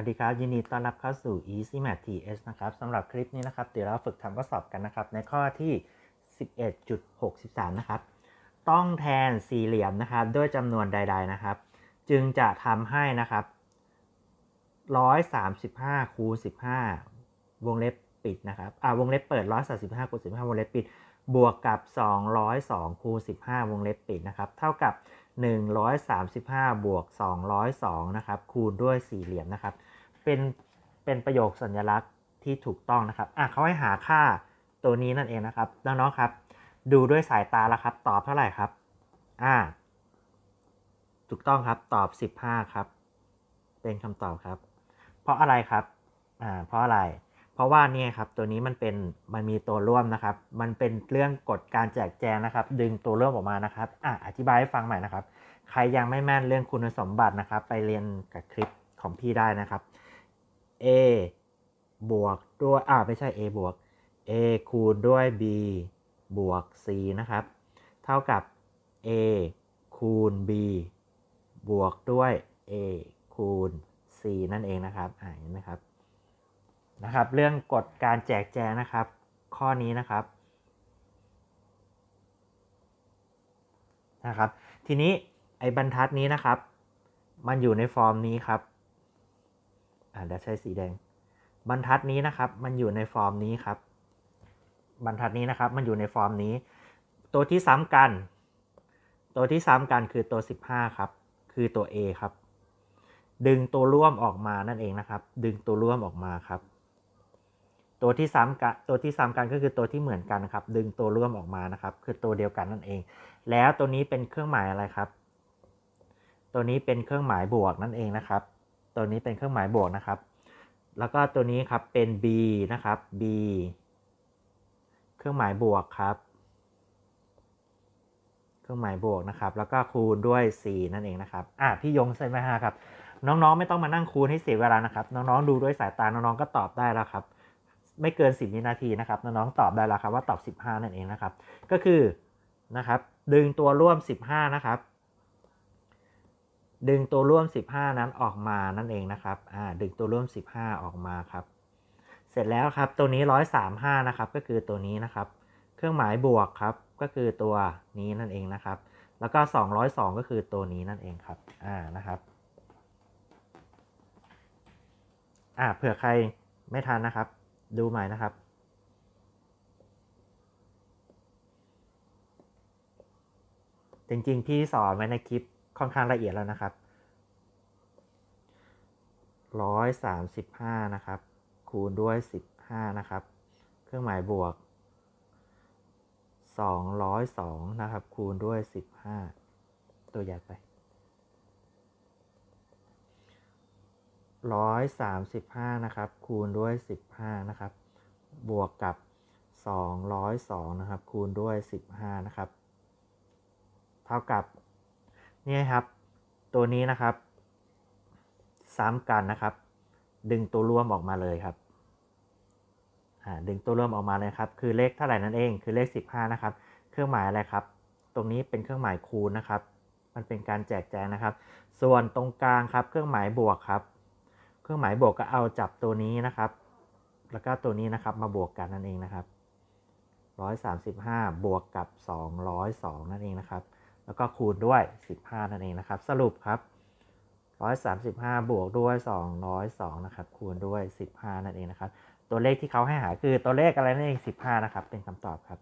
วัสดีครับยินดีต้อนรับเข้าสู่ Easy Math TS นะครับสำหรับคลิปนี้นะครับเดี๋ยวเราฝึกทำข้อสอบกันนะครับ ในข้อที่ 11.63 นะครับ ต้องแทนสี่เหลี่ยมนะครับ ด้วยจำนวนใด ๆนะครับ จึงจะทำให้นะครับ 135คูณ15 วงเล็บปิดนะครับอ่าวงเล็บเปิด 135คูณ15 วงเล็บปิด บวกกับ 202คูณ15 วงเล็บปิดนะครับ เท่ากับ135 บวก 202 นะครับ คูณด้วยสี่เหลี่ยมนะครับ เป็นเป็นประโยคสัญลักษณ์ที่ถูกต้องนะครับอะเขาให้หาค่าตัวนี้นั่นเองนะครับน้องๆครับ ดูด้วยสายตาแล้วครับ ตอบเท่าไหร่ครับอ่าถูกต้องครับตอบ 15 ครับ เป็นคำตอบครับ เพราะอะไรครับอ่าเพราะอะไร เพราะว่านี่ครับตัวนี้มันเป็นมันมีตัวร่วมนะครับ มันเป็นเรื่องกฎการแจกแจงนะครับ ดึงตัวร่วมออกมานะครับอะอธิบายให้ฟังใหม่นะครับ ใครยังไม่แม่นเรื่องคุณสมบัตินะครับ ไปเรียนกับคลิปของพี่ได้นะครับ a บวกด้วย อ่า ไม่ใช่ a บวก a คูณด้วย b บวก c นะครับ เท่ากับ a คูณ b บวกด้วย a คูณ c นั่นเองนะครับ อ่าเห็นไหมครับ นะครับ เรื่องกฎการแจกแจงนะครับ ข้อนี้นะครับ นะครับ ทีนี้ไอ้บรรทัดนี้นะครับ มันอยู่ในฟอร์มนี้ครับ อ่าเดี๋ยวใช้สีแดง บรรทัดนี้นะครับ มันอยู่ในฟอร์มนี้ครับ บรรทัดนี้นะครับ มันอยู่ในฟอร์มนี้ ตัวที่ซ้ำกัน ตัวที่ซ้ำกันคือตัว 15 ครับ คือตัว A ครับ ดึงตัวร่วมออกมานั่นเองนะครับ ดึงตัวร่วมออกมาครับ ตัวที่ซ้ำกันตัวที่ซ้ำกันก็คือตัวที่เหมือนกันครับ ดึงตัวร่วมออกมานะครับ คือตัวเดียวกันนั่นเอง แล้วตัวนี้เป็นเครื่องหมายอะไรครับ ตัวนี้เป็นเครื่องหมายบวกนั่นเองนะครับ ตัวนี้เป็นเครื่องหมายบวกนะครับ แล้วก็ตัวนี้ครับเป็น b นะครับ b เครื่องหมายบวกครับ เครื่องหมายบวกนะครับ แล้วก็คูณด้วย 4 นั่นเองนะครับ อะพี่ยงใช่ไหมฮะครับ น้องๆ ไม่ต้องมานั่งคูณให้เสียเวลานะครับ น้องๆ ดูด้วยสายตา น้องๆ ก็ตอบได้แล้วครับ ไม่เกิน 10วินาทีนะครับ น้องๆ ตอบได้แล้วครับว่าตอบ 15 นั่นเองนะครับ ก็คือนะครับ ดึงตัวร่วม 15 นะครับ ดึงตัวร่วม 15 นั้นออกมานั่นเองนะครับ อ่า ดึงตัวร่วม 15 ออกมาครับ เสร็จแล้วครับ ตัวนี้ 135 นะครับ ก็คือตัวนี้นะครับ เครื่องหมายบวกครับ ก็คือตัวนี้นั่นเองนะครับ แล้วก็ 202 ก็คือตัวนี้นั่นเองครับ อ่า นะครับ อ่า เผื่อใครไม่ทันนะครับ ดูใหม่นะครับจริงๆ พี่สอนไว้ในคลิป ค่อนข้างละเอียดแล้วนะครับร้อยสามสิบห้านะครับ คูณด้วยสิบห้านะครับ เครื่องหมายบวกสองร้อยสองนะครับ คูณด้วยสิบห้าตัวใหญ่ไปร้อยสามสิบห้านะครับ คูณด้วยสิบห้านะครับ บวกกับสองร้อยสองนะครับ คูณด้วยสิบห้านะครับ เท่ากับ นี่ครับ ตัวนี้นะครับ ซ้ำกันนะครับ ดึงตัวร่วมออกมาเลยครับดึงตัวร่วมออกมาเลยครับ คือเลขเท่าไหร่นั่นเอง คือเลข 15 นะครับ เครื่องหมายอะไรครับ ตรงนี้เป็นเครื่องหมายคูณนะครับ มันเป็นการแจกแจงนะครับ ส่วนตรงกลางครับ เครื่องหมายบวกครับ เครื่องหมายบวกก็เอาจับตัวนี้นะครับ แล้วก็ตัวนี้นะครับ มาบวกกันนั่นเองนะครับ 135 บวกกับ 202 นั่นเองนะครับ แล้วก็คูณด้วย 15 นั่นเองนะครับ สรุปครับ 135 บวกด้วย 202 นะครับ คูณด้วย 15 นั่นเองนะครับ ตัวเลขที่เขาให้หาคือตัวเลขอะไรนั่นเอง 15 นะครับ เป็นคำตอบครับ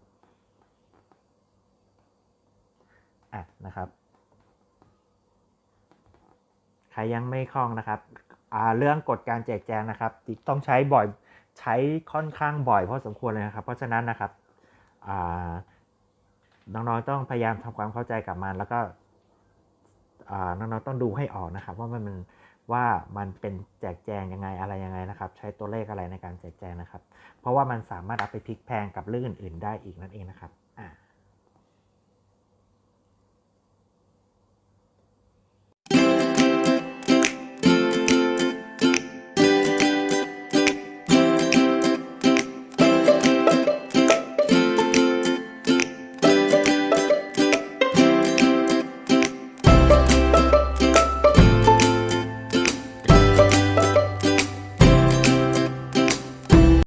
อะ นะครับ ใครยังไม่คล่องนะครับอ่าเรื่องกฎการแจกแจงนะครับ ต้องใช้บ่อย ใช้ค่อนข้างบ่อยพอสมควรเลยนะครับ เพราะฉะนั้นนะครับ อ่า น้องๆต้องพยายามทำความเข้าใจกับมัน แล้วก็น้องๆต้องดูให้ออกนะครับ ว่ามันว่ามันเป็นแจกแจงยังไงอะไรยังไงนะครับ ใช้ตัวเลขอะไรในการแจกแจงนะครับ เพราะว่ามันสามารถเอาไปพลิกแพงกับเรื่องอื่น ๆ ได้อีกนั่นเองนะครับอ่า